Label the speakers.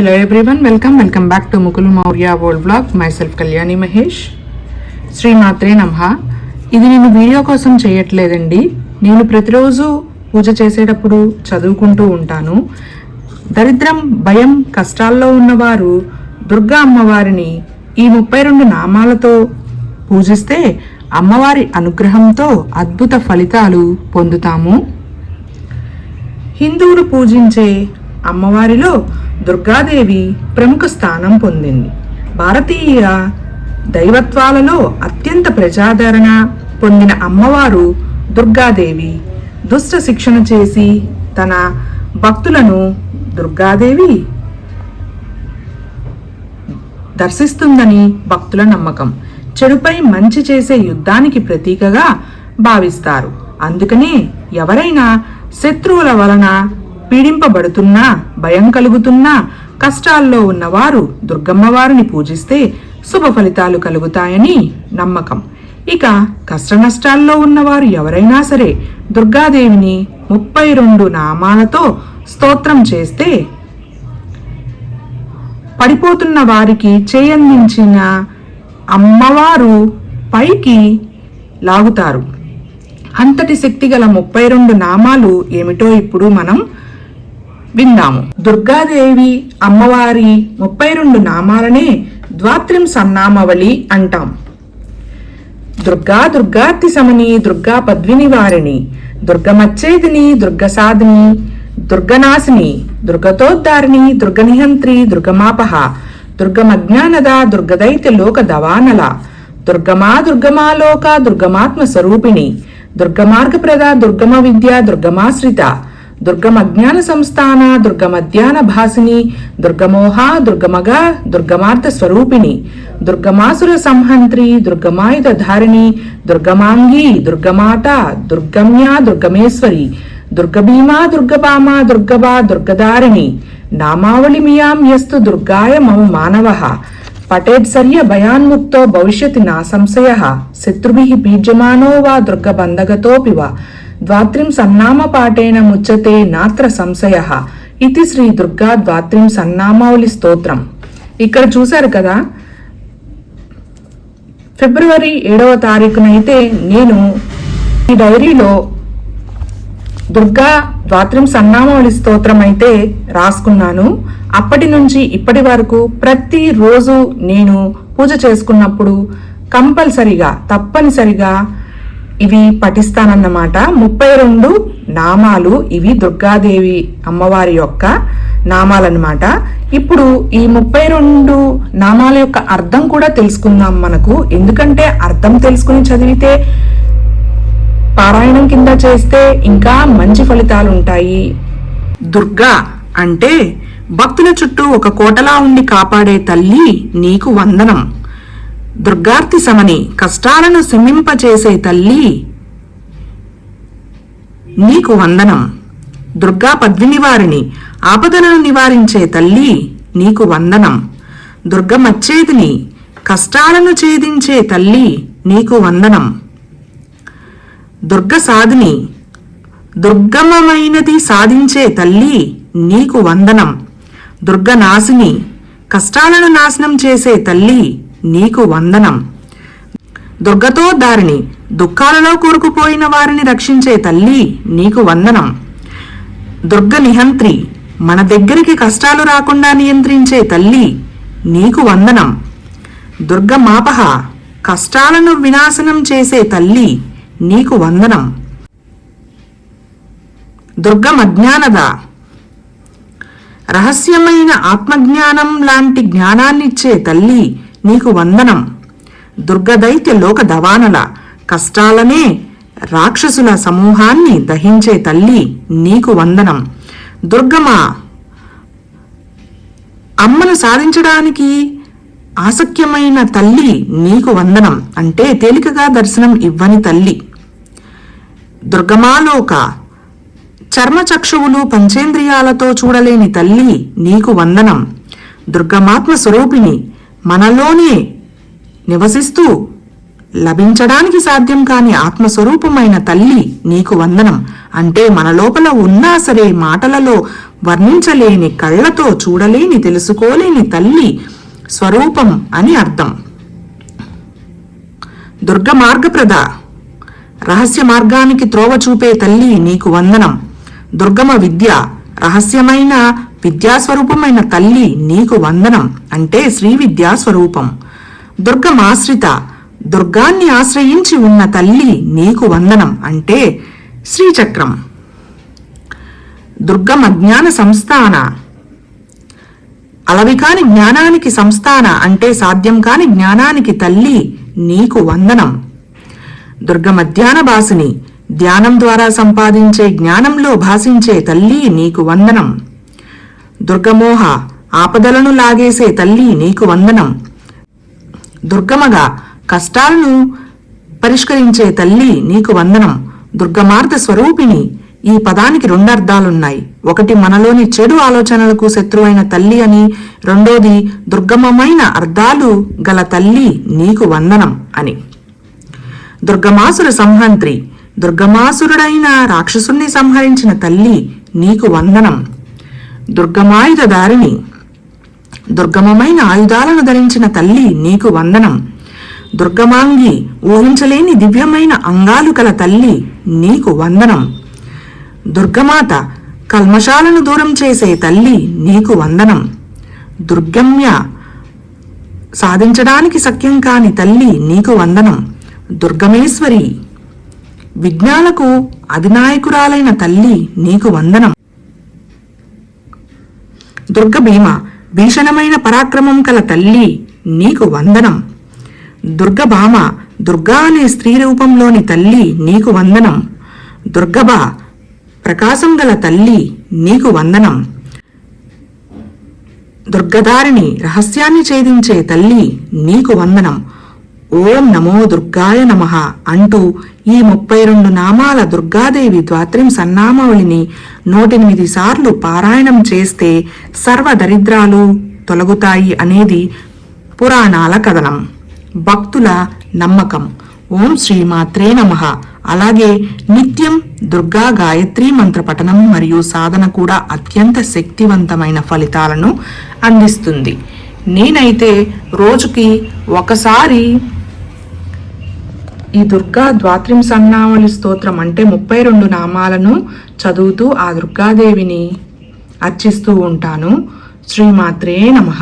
Speaker 1: Hello everyone welcome welcome back to Mukul Maurya world vlog myself Kalyani Mahesh Shri మాత్రే నమః ఇది నేను video కోసం చేయట్లేదండి. నేను ప్రతిరోజు పూజ చేసేటప్పుడు చదువుకుంటూ ఉంటాను. దరిద్రం భయం కష్టాల్లో ఉన్నవారు దుర్గా అమ్మవారిని ఈ ముప్పై రెండు నామాలతో పూజిస్తే అమ్మవారి అనుగ్రహంతో అద్భుత ఫలితాలు పొందుతాము. హిందువులు పూజించే అమ్మవారిలో దుర్గాదేవి ప్రముఖ స్థానం పొందింది. భారతీయ దైవత్వాలలో అత్యంత ప్రజాదరణ పొందిన అమ్మవారు దుర్గాదేవి. దుష్ట శిక్షణ చేసి తన భక్తులను దుర్గాదేవి దర్శిస్తుందని భక్తుల నమ్మకం. చెడుపై మంచి చేసే యుద్ధానికి ప్రతీకగా భావిస్తారు. అందుకనే ఎవరైనా శత్రువుల వలన పీడింపబడుతున్నా భయం కలుగుతున్నా కష్టాల్లో ఉన్నవారు దుర్గమ్మవారిని పూజిస్తే శుభ ఫలితాలు కలుగుతాయని నమ్మకం. ఇక కష్ట నష్టాల్లో ఉన్నవారు ఎవరైనా సరే దుర్గాదేవిని ముప్పై రెండు నామాలతో స్తోత్రం చేస్తే పడిపోతున్న వారికి చేయందించిన అమ్మవారు పైకి లాగుతారు. అంతటి శక్తి గల ముప్పై రెండు నామాలు ఏమిటో ఇప్పుడు మనం విందాము దుర్గాదేవి అమ్మవారి ముప్పై రెండు నామాలనే ద్వాత్రిం సన్నామవళి అంటాం. దుర్గా దుర్గార్తి సమని దుర్గా పద్విని వారిని దుర్గమచ్చేదిని దుర్గసాధిని దుర్గనాశిని దుర్గతోద్ధారిణి దుర్గనిహంత్రి దుర్గమాపహ దుర్గమజ్ఞానద దుర్గదైత్య లోక దవానల దుర్గమా దుర్గమాలోక దుర్గమాత్మ స్వరూపిణి దుర్గమార్గప్రద దుర్గమ విద్య దుర్గమాశ్రిత దుర్గమజ్ఞాన సంస్థాన దుర్గమధ్యాన భాసిని దుర్గమోహ దుర్గమగ దుర్గమార్థ స్వరూపిణి దుర్గమాసుర సంహంత్రి దుర్గమాయుధ ధారిణి దుర్గమాంగి దుర్గమాత దుర్గమ్య దుర్గమేశ్వరి దుర్గభీమా దుర్గపామ దుర్గబా దుర్గదారిణి నామావళిమియాం యస్తు దుర్గాయ మమ మానవ పటేత్సర్య భయాన్ముక్తో భవిష్యతి నా సంశయ శత్రుభి పీడ్యమానో వా దుర్గబంధగతోపి వా ద్వాత్రిం సన్నామ పాఠేన ముచ్చతే నాత్ర సంశయ ఇది శ్రీ దుర్గా ద్వాత్రిం సన్నామావళి స్తోత్రం. ఇక్కడ చూశారు కదా? ఫిబ్రవరి ఏడవ తారీఖునైతే నేను ఈ డైరీలో దుర్గా ద్వాత్రం సన్నామావళి స్తోత్రం అయితే రాసుకున్నాను. అప్పటి నుంచి ఇప్పటి వరకు ప్రతి రోజు నేను పూజ చేసుకున్నప్పుడు కంపల్సరిగా తప్పనిసరిగా ఇవి పఠిస్తానన్నమాట. ముప్పై రెండు నామాలు ఇవి దుర్గాదేవి అమ్మవారి యొక్క నామాలన్నమాట. ఇప్పుడు ఈ ముప్పై రెండు నామాల యొక్క అర్థం కూడా తెలుసుకుందాం మనకు. ఎందుకంటే అర్థం తెలుసుకుని చదివితే పారాయణం కింద చేస్తే ఇంకా మంచి ఫలితాలు ఉంటాయి దుర్గా అంటే భక్తుల చుట్టూ ఒక కోటలా ఉండి కాపాడే తల్లి నీకు వందనం. దుర్గార్తి సమని కష్టాలను శమింపచేసే తల్లి. నీకు వందనం. దుర్గా పద్మినివారిని ఆపదలను నివారించే తల్లి నీకు వందనం. దుర్గమచ్చేదిని కష్టాలను ఛేదించే తల్లి నీకు వందనం. దుర్గ సాధిని దుర్గమమైనది సాధించే తల్లి నీకు వందనం. దుర్గనాశిని కష్టాలను నాశనం చేసే తల్లి నీకు వందనం. దుర్గతో దారిని దుఃఖాలలో కూరుకుపోయిన వారిని రక్షించే తల్లి నీకు వందనం. దుర్గ నిహంత్రి మన దగ్గరికి కష్టాలు రాకుండా నియంత్రించే తల్లి నీకు వందనం. దుర్గ మాపహ కష్టాలను వినాశనం చేసే తల్లి నీకు వందనం. దుర్గమజ్ఞానద రహస్యమైన ఆత్మజ్ఞానం లాంటి జ్ఞానాన్నిచ్చే తల్లి నీకు వందనం. దుర్గదైత్య లోక దవానల కష్టాలనే రాక్షసుల సమూహాన్ని దహించే తల్లి నీకు వందనం. దుర్గమా అమ్మను సాధించడానికి ఆసక్యమైన తల్లి నీకు వందనం అంటే తేలికగా దర్శనం ఇవ్వని తల్లి. దుర్గమాలోక చర్మచక్షువులు పంచేంద్రియాలతో చూడలేని తల్లి నీకు వందనం. దుర్గమాత్మ స్వరూపిణి మనలోనే నివసిస్తూ లభించడానికి సాధ్యం కాని ఆత్మస్వరూపమైన తల్లి నీకు వందనం. అంటే మన లోపల ఉన్నా సరే మాటలలో వర్ణించలేని కళ్ళతో చూడలేని తెలుసుకోలేని తల్లి స్వరూపం అని అర్థం. దుర్గ మార్గప్రద రహస్య మార్గానికి త్రోవ చూపే తల్లి నీకు వందనం. దుర్గమ విద్య రహస్యమైన విద్యాస్వరూపమైన తల్లి నీకు వందనం అంటే శ్రీ విద్యా స్వరూపం దుర్గమాశ్రిత దుర్గాన్ని ఆశ్రయించి ఉన్న తల్లి నీకు వందనం అంటే శ్రీచక్రం. దుర్గమజ్ఞాన సంస్థాన. అలవికాని జ్ఞానానికి సంస్థాన అంటే సాధ్యం కాని జ్ఞానానికి తల్లి నీకు వందనం. దుర్గ మధ్యాహ్న భాసిని ధ్యానం ద్వారా సంపాదించే జ్ఞానంలో భాషించే తల్లి నీకు వందనం. దుర్గమోహ ఆపదలను లాగేసే తల్లి నీకు వందనం. దుర్గమగా కష్టాలను పరిష్కరించే తల్లి నీకు వందనం. దుర్గమార్త స్వరూపిణి ఈ పదానికి రెండు అర్థాలున్నాయి ఒకటి మనలోని చెడు ఆలోచనలకు శత్రువైన తల్లి అని రెండోది దుర్గమమైన అర్థాలు గల తల్లి నీకు వందనం అని. దుర్గమాసుర సంహంత్రి దుర్గమాసురుడైన రాక్షసుణ్ణి సంహరించిన తల్లి నీకు వందనం. దుర్గమాయుధ దారిని దుర్గమమైన ఆయుధాలను ధరించిన తల్లి నీకు వందనం. దుర్గమాంగి ఊహించలేని దివ్యమైన అంగాలు కల తల్లి నీకు వందనం. దుర్గమాత కల్మషాలను దూరం చేసే తల్లి నీకు వందనం. దుర్గమ్య సాధించడానికి సఖ్యం కాని తల్లి నీకు వందనం. దుర్గమేశ్వరి విజ్ఞాలకు అధినాయకురాలైన తల్లి నీకు వందనం. దుర్గ భీమ భీషణమైన పరాక్రమం కల తల్లి నీకు వందనం. దుర్గభామ దుర్గా అనే స్త్రీ రూపంలోని తల్లి నీకు వందనం. దుర్గభ ప్రకాశం గల తల్లి నీకు వందనం. దుర్గదారిని రహస్యాన్ని ఛేదించే తల్లి నీకు వందనం. ఓం నమో దుర్గాయ నమః అంటూ ఈ ముప్పై రెండు నామాల దుర్గాదేవి ద్వాత్రిం సన్నామావళిని నూటెనిమిది సార్లు పారాయణం చేస్తే సర్వ దరిద్రాలు తొలగుతాయి అనేది పురాణాల కథనం. భక్తుల నమ్మకం. ఓం శ్రీమాత్రే నమః. అలాగే నిత్యం దుర్గా గాయత్రి మంత్ర పఠనం మరియు సాధన కూడా అత్యంత శక్తివంతమైన ఫలితాలను అందిస్తుంది. నేనైతే రోజుకి ఒకసారి ఈ దుర్గా ద్వాత్రిం సన్నావళి స్తోత్రం అంటే ముప్పై రెండు నామాలను చదువుతూ ఆ దుర్గాదేవిని అర్చిస్తూ ఉంటాను. శ్రీమాత్రే నమః.